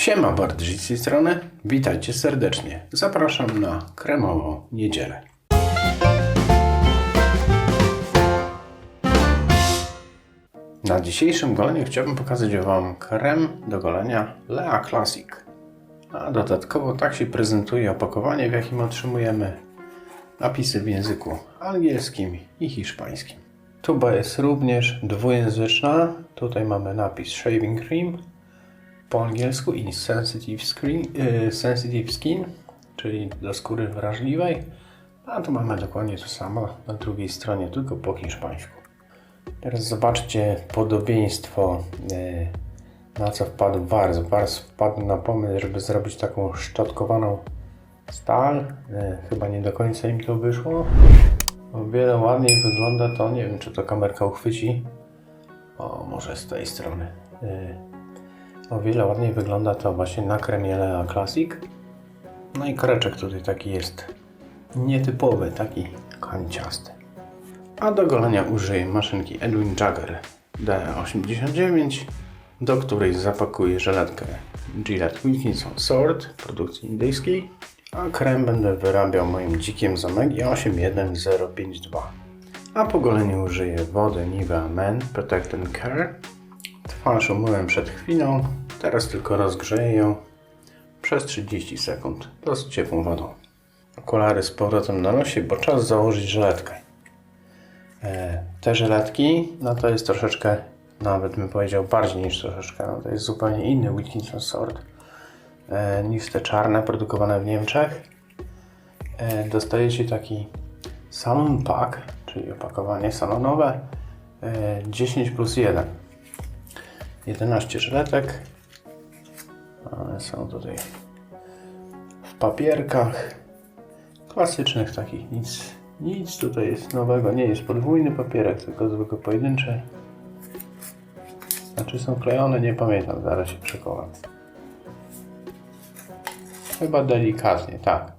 Siema Bardziej z tej strony, witajcie serdecznie. Zapraszam na kremową niedzielę. Na dzisiejszym goleniu chciałbym pokazać Wam krem do golenia Lea Classic. A dodatkowo tak się prezentuje opakowanie, w jakim otrzymujemy napisy w języku angielskim i hiszpańskim. Tuba jest również dwujęzyczna. Tutaj mamy napis Shaving Cream po angielsku i sensitive, screen, y, sensitive skin, czyli do skóry wrażliwej. A tu mamy dokładnie to samo na drugiej stronie, tylko po hiszpańsku. Teraz zobaczcie podobieństwo, y, na co wpadł Wars. Wars wpadł na pomysł, żeby zrobić taką szczotkowaną stal. Y, Chyba nie do końca im to wyszło. O wiele ładniej wygląda to, nie wiem czy to kamerka uchwyci. O, może z tej strony. Y, O wiele ładniej wygląda to właśnie na kremie Lea Classic. No i koreczek tutaj taki jest nietypowy, taki kanciasty. A do golenia użyję maszynki Edwin Jagger D89, do której zapakuję żelatkę Gillette Wilkinson Sword produkcji indyjskiej, a krem będę wyrabiał moim dzikiem z Omegi 81052. A po goleniu użyję wody Nivea Men Protect and Care. Twarz umyłem przed chwilą, teraz tylko rozgrzeję ją przez 30 sekund dosyć ciepłą wodą. Okulary z powrotem na nosie, bo czas założyć żeletkę. E, Te żeletki, no to jest troszeczkę, nawet bym powiedział bardziej niż troszeczkę, no to jest zupełnie inny Wilkinson Sword e, niż te czarne produkowane w Niemczech. E, Dostajecie taki salon pack, czyli opakowanie salonowe e, 10 plus 1. 11 żeletek. One są tutaj w papierkach klasycznych takich, nic, nic tutaj jest nowego, nie jest podwójny papierek, tylko zwykły pojedynczy. Znaczy są klejone, nie pamiętam, zaraz się przekonam. Chyba delikatnie, tak.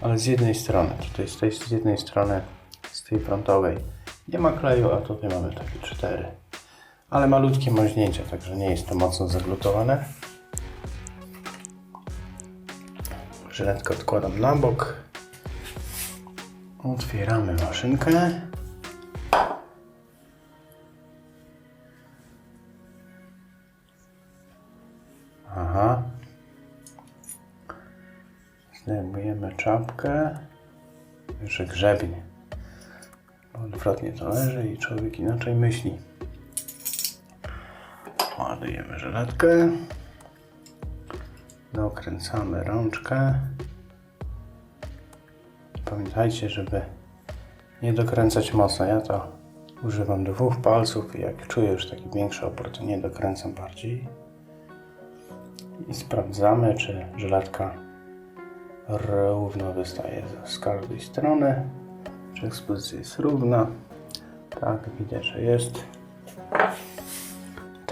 Ale z jednej strony, tutaj z tej z jednej strony, z tej frontowej nie ma kleju, a tutaj mamy takie cztery. Ale malutkie maźnięcia, także nie jest to mocno zaglutowane. Żyletkę odkładam na bok. Otwieramy maszynkę. Aha. Zdejmujemy czapkę. Jeszcze grzebień. Odwrotnie to leży i człowiek inaczej myśli. Ładujemy żeletkę. Dokręcamy rączkę. Pamiętajcie, żeby nie dokręcać mocno. Ja to używam dwóch palców i jak czuję już taki większy opór, to nie dokręcam bardziej. I sprawdzamy, czy żelatka równo wystaje z każdej strony. Czy ekspozycja jest równa. Tak, widać, że jest.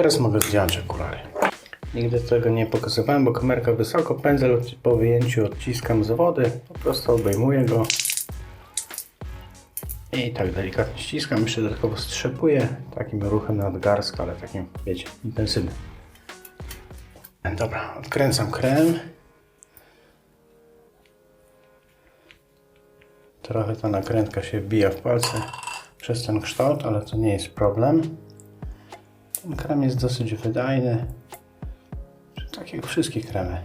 Teraz mogę zdjąć okulary. Nigdy tego nie pokazywałem, bo kamerka wysoko, pędzel po wyjęciu odciskam z wody, po prostu obejmuję go i tak delikatnie ściskam, jeszcze dodatkowo strzepuję takim ruchem nadgarstka, ale takim, wiecie, intensywnym. Dobra, odkręcam krem. Trochę ta nakrętka się wbija w palce przez ten kształt, ale to nie jest problem. Krem jest dosyć wydajny. Tak jak wszystkie kremy.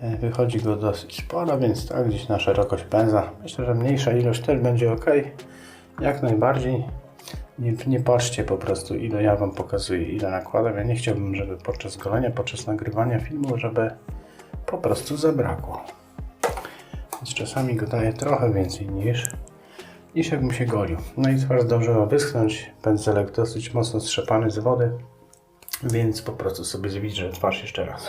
E, Wychodzi go dosyć sporo, więc tak gdzieś na szerokość pędza. Myślę, że mniejsza ilość też będzie ok. Jak najbardziej. Nie, nie patrzcie po prostu ile ja Wam pokazuję, ile nakładam. Ja nie chciałbym, żeby podczas golenia, podczas nagrywania filmu, żeby po prostu zabrakło. Więc czasami go daję trochę więcej niż, niż jakbym się golił. No i twarz zdążyła wyschnąć. Pędzelek dosyć mocno strzepany z wody. Więc po prostu sobie zwilżę twarz jeszcze raz.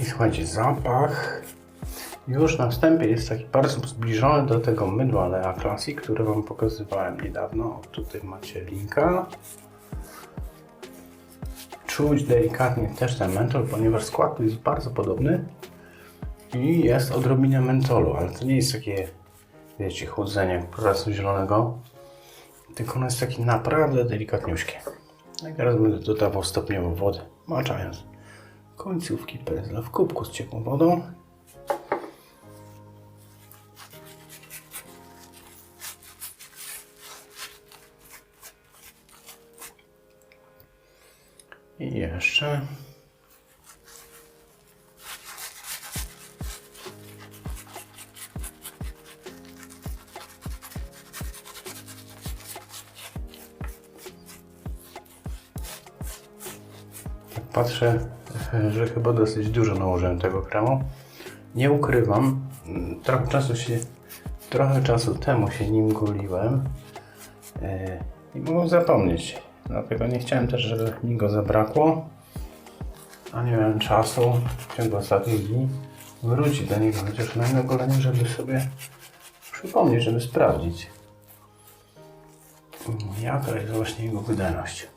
I słuchajcie, zapach już na wstępie jest taki bardzo zbliżony do tego mydła Lea Classic, które Wam pokazywałem niedawno. O, Tutaj macie linka. Czuć delikatnie też ten mentol, ponieważ skład tu jest bardzo podobny i jest odrobina mentolu, ale to nie jest takie, wiecie, chłodzenie jak procesu zielonego, tylko ono jest takie naprawdę delikatniuśkie. No i teraz będę dodawał stopniowo wodę, maczając końcówki pędzla w kubku z ciepłą wodą. I jeszcze. Tak Patrzę, że chyba dosyć dużo nałożyłem tego kremu. Nie ukrywam, trochę czasu się, trochę czasu temu się nim goliłem e, i mogłem zapomnieć. Dlatego nie chciałem też, żeby mi go zabrakło, a nie miałem czasu w ciągu ostatnich dni wrócić do niego chociaż na inne golenie, żeby sobie przypomnieć, żeby sprawdzić jaka jest właśnie jego wydajność.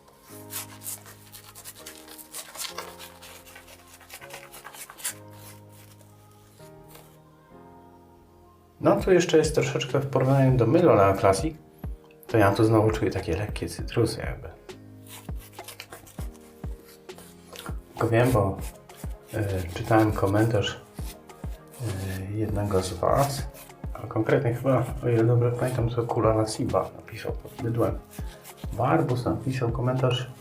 No tu jeszcze jest troszeczkę w porównaniu do Mylona Classic, to ja tu znowu czuję takie lekkie cytrusy jakby. Tylko wiem, bo y, czytałem komentarz y, jednego z Was, a konkretnie chyba, o ile dobrze pamiętam, to Kula na Simba napisał pod bydłem. Barbus napisał komentarz,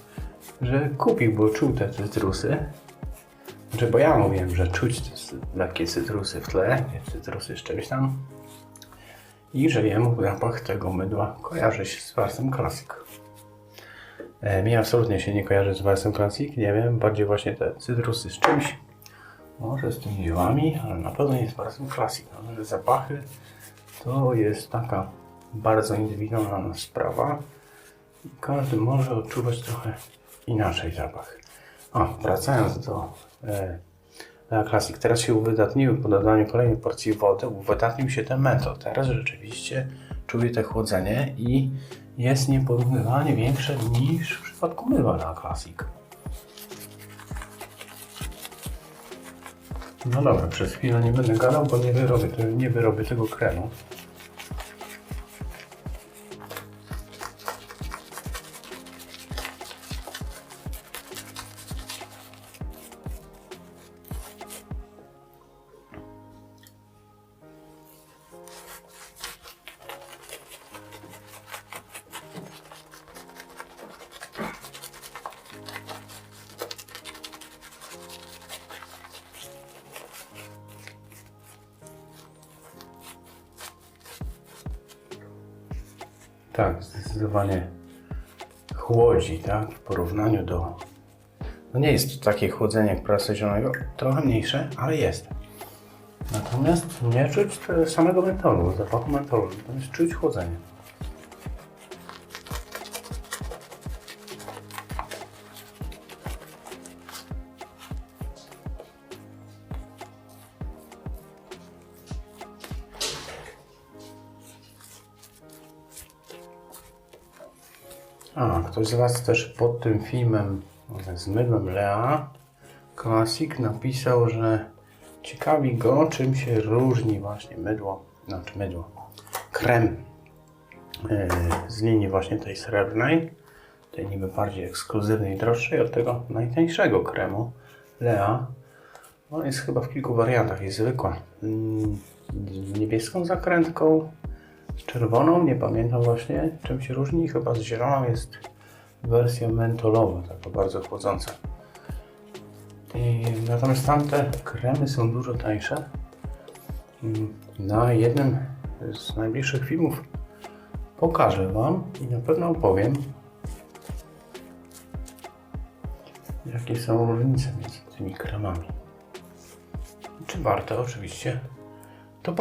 że kupił, bo czuł te cytrusy. Znaczy, bo ja mówiłem, że czuć te lekkie cytrusy w tle, cytrusy z czymś tam. I że jemu zapach tego mydła kojarzy się z Warsem Classic. E, mi absolutnie się nie kojarzy z Warsem Classic, nie wiem, bardziej właśnie te cytrusy z czymś. Może z tymi ziołami, ale na pewno nie z Warsem Classic. Ale zapachy to jest taka bardzo indywidualna sprawa. Każdy może odczuwać trochę inaczej zapach. A, wracając do e, Classic. Teraz się uwydatniły po dodaniu kolejnej porcji wody, uwydatnił się ten mentol. Teraz rzeczywiście czuję te chłodzenie i jest nieporównywalnie większe niż w przypadku mywa Lea Classic. No dobra, przez chwilę nie będę gadał, bo nie wyrobię, nie wyrobię tego kremu. Tak, zdecydowanie chłodzi, tak? W porównaniu do. No nie jest to takie chłodzenie jak prasa zielonego, trochę mniejsze, ale jest. Natomiast nie czuć samego mentolu, zapachu mentolu, natomiast czuć chłodzenie. A, ktoś z Was też pod tym filmem z mydłem Lea Classic napisał, że ciekawi go, czym się różni właśnie mydło, znaczy mydło, krem yy, z linii właśnie tej srebrnej, tej niby bardziej ekskluzywnej, droższej od tego najtańszego kremu Lea. On jest chyba w kilku wariantach, jest zwykła. Mm, Z niebieską zakrętką, z czerwoną, nie pamiętam właśnie czym się różni, chyba z zieloną jest wersja mentolowa, taka bardzo chłodząca. I, natomiast tamte kremy są dużo tańsze. Mm, Na jednym z najbliższych filmów pokażę Wam i na pewno opowiem, jakie są różnice między tymi kremami. Czy warto oczywiście to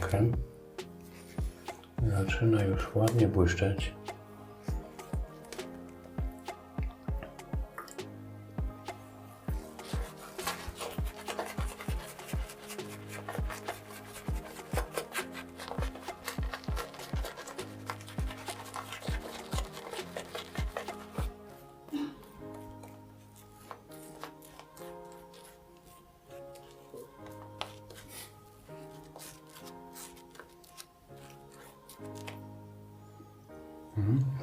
Krem. Zaczyna już ładnie błyszczeć.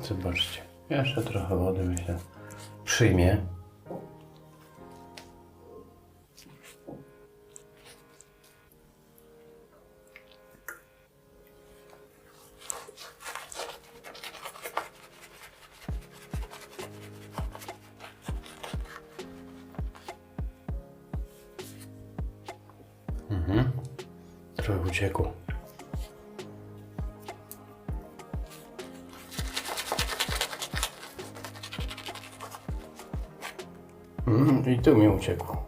Zobaczcie. Jeszcze trochę wody myślę przyjmie. Mhm, I tu mi uciekło.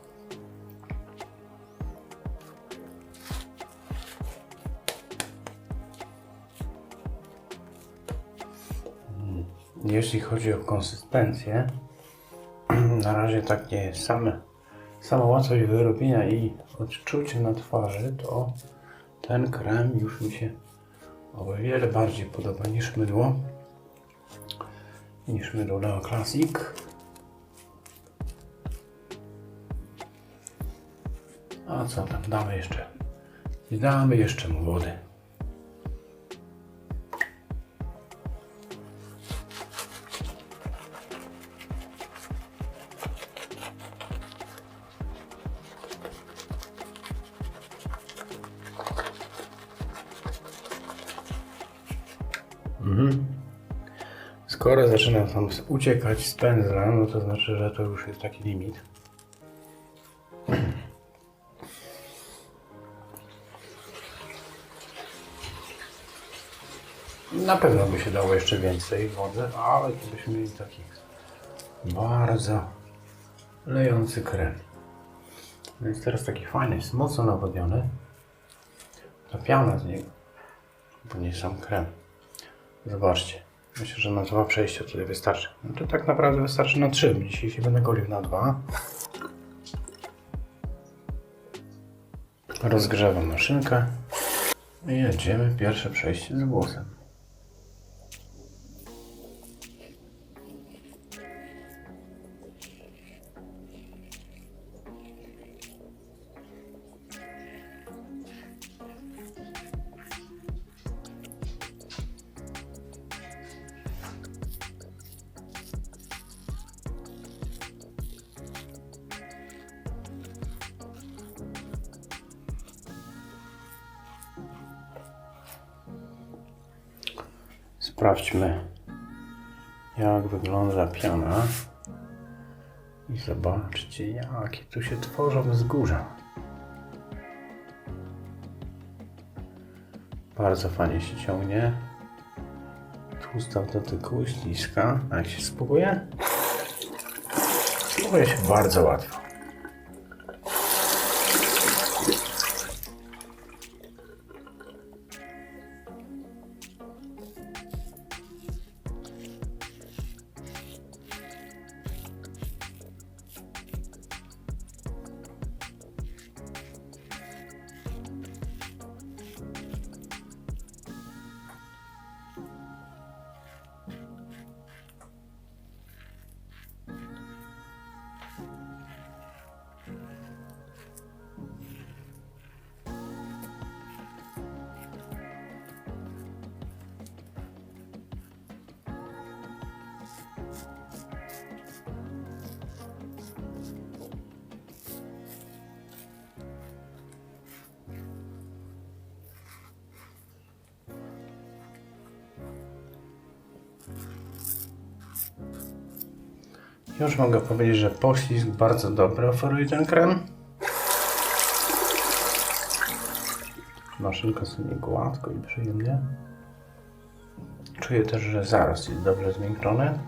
Mm, Jeśli chodzi o konsystencję, na razie tak nie jest. Same, sama łatwość wyrobienia i odczucie na twarzy, to ten krem już mi się o wiele bardziej podoba niż mydło. Niż mydło Leo Classic. Co tam, damy jeszcze. Damy jeszcze mu wody. Mhm. Skoro zaczyna tam uciekać z pędzla, no to znaczy, że to już jest taki limit. Na pewno by się dało jeszcze więcej wody, ale to byśmy mieli taki bardzo lejący krem. Jest teraz taki fajny, jest mocno nawodniony. Ta piana z niego, nie sam krem. Zobaczcie. Myślę, że na dwa przejścia tutaj wystarczy. No to tak naprawdę wystarczy na trzy. Dzisiaj się będę golił na dwa. Rozgrzewam maszynkę. I jedziemy pierwsze przejście z włosem. Jakie tu się tworzą wzgórza. Bardzo fajnie się ciągnie. Tłusta w dotyku, śliska. A jak się spróbuje? Spróbuje się bardzo łatwo. Już mogę powiedzieć, że poślizg bardzo dobry oferuje ten krem. Maszynka sobie gładko i przyjemnie. Czuję też, że zarost jest dobrze zmiękczony.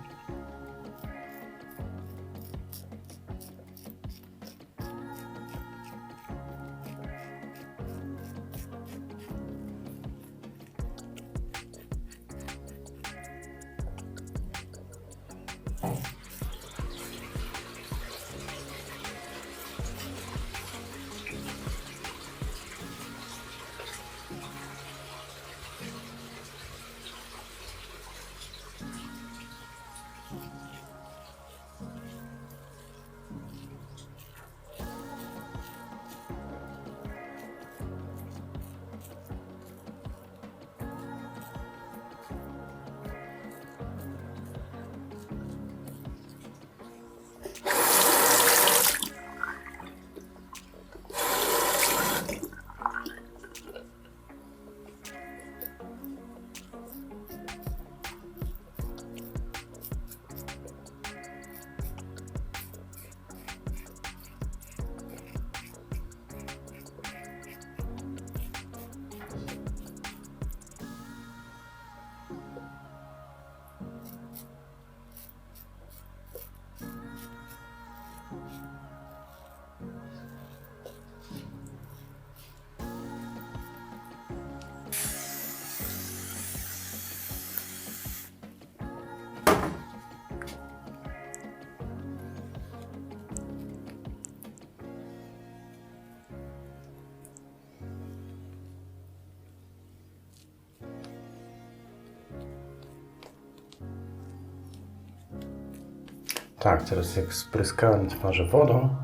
Tak, teraz jak spryskałem twarze wodą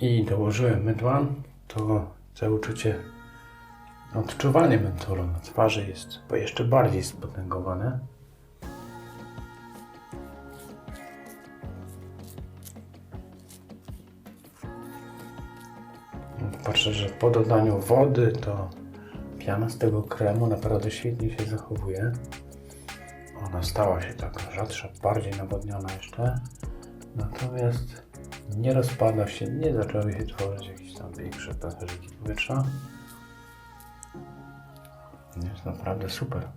i dołożyłem mydła, to to uczucie, odczuwanie mentolu na twarzy jest jeszcze bardziej spotęgowane. Patrzę, że po dodaniu wody to piana z tego kremu naprawdę świetnie się zachowuje. Ona stała się taka rzadsza, bardziej nawodniona jeszcze. Natomiast nie rozpada się, nie zaczęły się tworzyć jakieś tam większe pęcherzyki powietrza. Jest naprawdę super.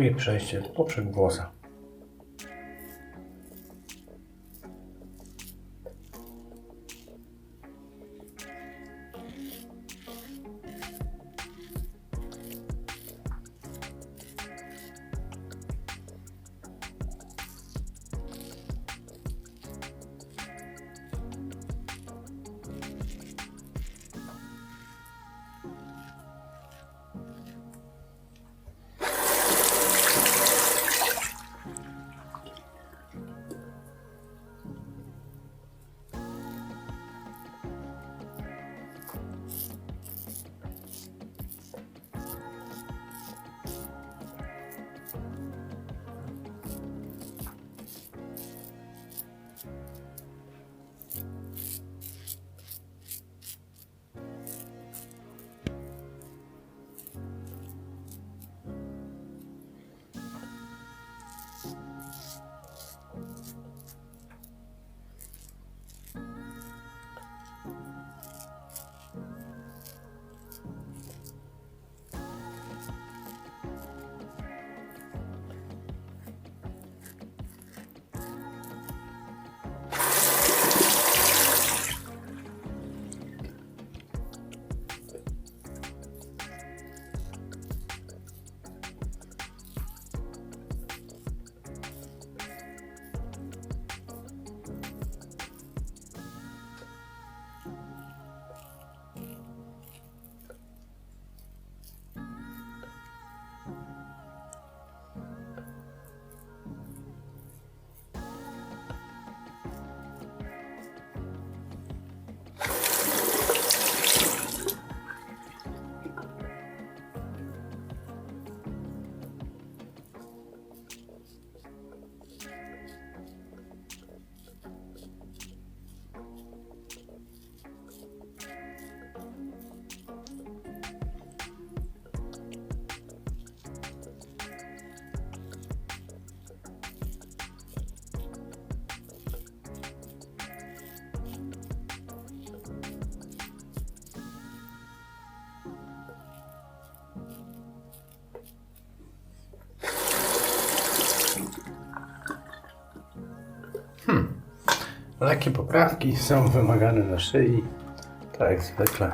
Drugie przejście, poprzek włosa. Lekkie poprawki są wymagane na szyi, tak jak zwykle.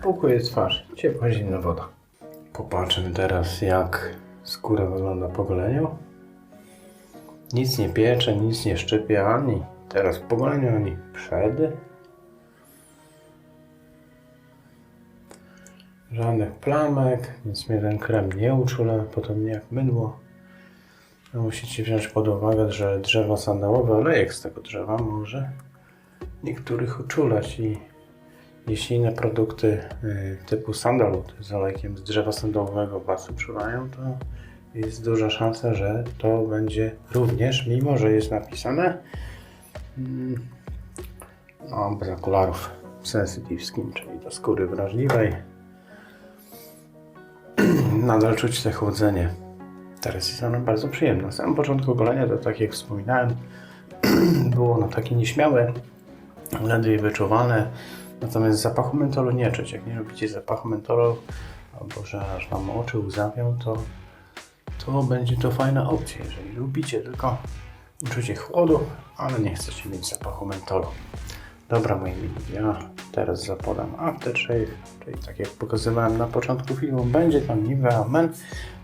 Spokój twarz, ciepła zimna woda. Popatrzmy teraz jak skóra wygląda po goleniu. Nic nie piecze, nic nie szczypie ani teraz po goleniu, ani przed. Żadnych plamek, nic mnie ten krem nie uczula, podobnie jak mydło. No, musicie wziąć pod uwagę, że drzewo sandałowe, olejek z tego drzewa może niektórych uczulać i jeśli produkty y, typu sandalwood z olejkiem z drzewa sandałowego Was uczulają, to jest duża szansa, że to będzie również, mimo że jest napisane mm, no, bez okularów sensitive skin, czyli do skóry wrażliwej nadal czuć te chłodzenie. Teraz jest ono bardzo przyjemne. Na samym początku golenia, to tak jak wspominałem, było ono takie nieśmiałe, ledwie wyczuwalne. Natomiast zapachu mentolu nie czuć. Jak nie lubicie zapachu mentolu, albo że aż wam oczy łzawią, to, to będzie to fajna opcja. Jeżeli lubicie tylko uczucie chłodu, ale nie chcecie mieć zapachu mentolu. Dobra, moi mili, ja teraz zapodam aftershave, czyli tak jak pokazywałem na początku filmu, będzie tam Nivea Men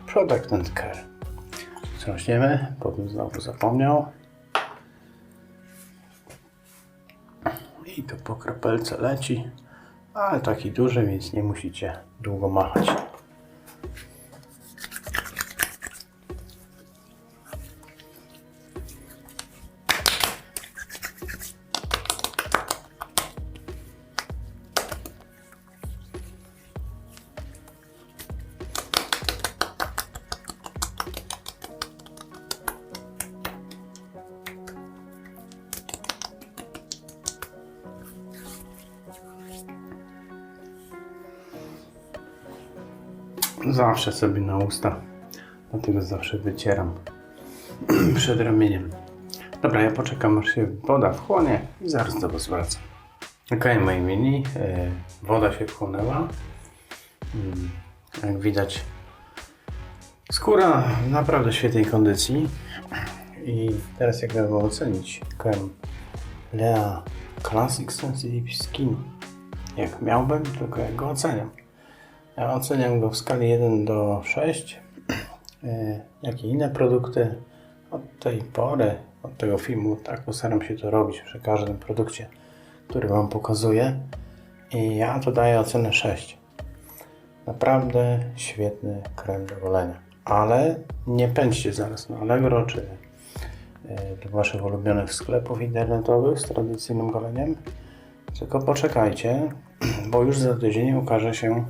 Product and Care. Wstrząśniemy, potem znowu zapomniał. I to po kropelce leci, ale taki duży, więc nie musicie długo machać. Zawsze sobie na usta, dlatego zawsze wycieram przed ramieniem. Dobra, ja poczekam aż się woda wchłonie i zaraz do Was wracam. Ok, moi mini, e, woda się wchłonęła. Mm, Jak widać, skóra w naprawdę świetnej kondycji. I teraz jak miałbym ocenić krem Lea Classic Sensitive Skin? Jak miałbym, tylko jak go oceniam. Ja oceniam go w skali 1 do 6. Yy, Jak i inne produkty od tej pory, od tego filmu, tak postaram się to robić przy każdym produkcie, który Wam pokazuję. I ja to daję ocenę 6. Naprawdę świetny krem do golenia. Ale nie pędźcie zaraz na Allegro czy yy, do Waszych ulubionych sklepów internetowych z tradycyjnym goleniem. Tylko poczekajcie, bo już za tydzień ukaże się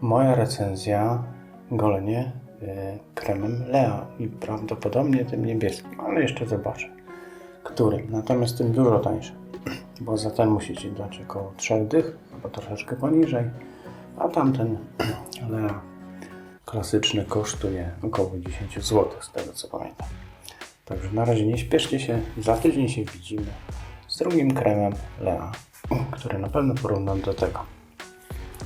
moja recenzja golenie y, kremem Lea i prawdopodobnie tym niebieskim, ale jeszcze zobaczę, którym. Natomiast tym dużo tańszy, bo za ten musicie dać około 3 dych, albo troszeczkę poniżej, a tamten Lea klasyczny kosztuje około 10 zł, z tego co pamiętam. Także na razie nie śpieszcie się, za tydzień się widzimy z drugim kremem Lea, który na pewno porównam do tego.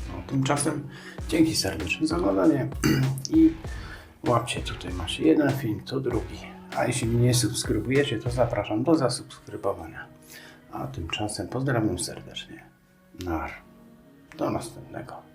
No, tymczasem dzięki serdecznie za oglądanie i łapcie tutaj macie jeden film, to drugi. A jeśli mnie nie subskrybujecie, to zapraszam do zasubskrybowania. A tymczasem pozdrawiam serdecznie. Nar. Do następnego.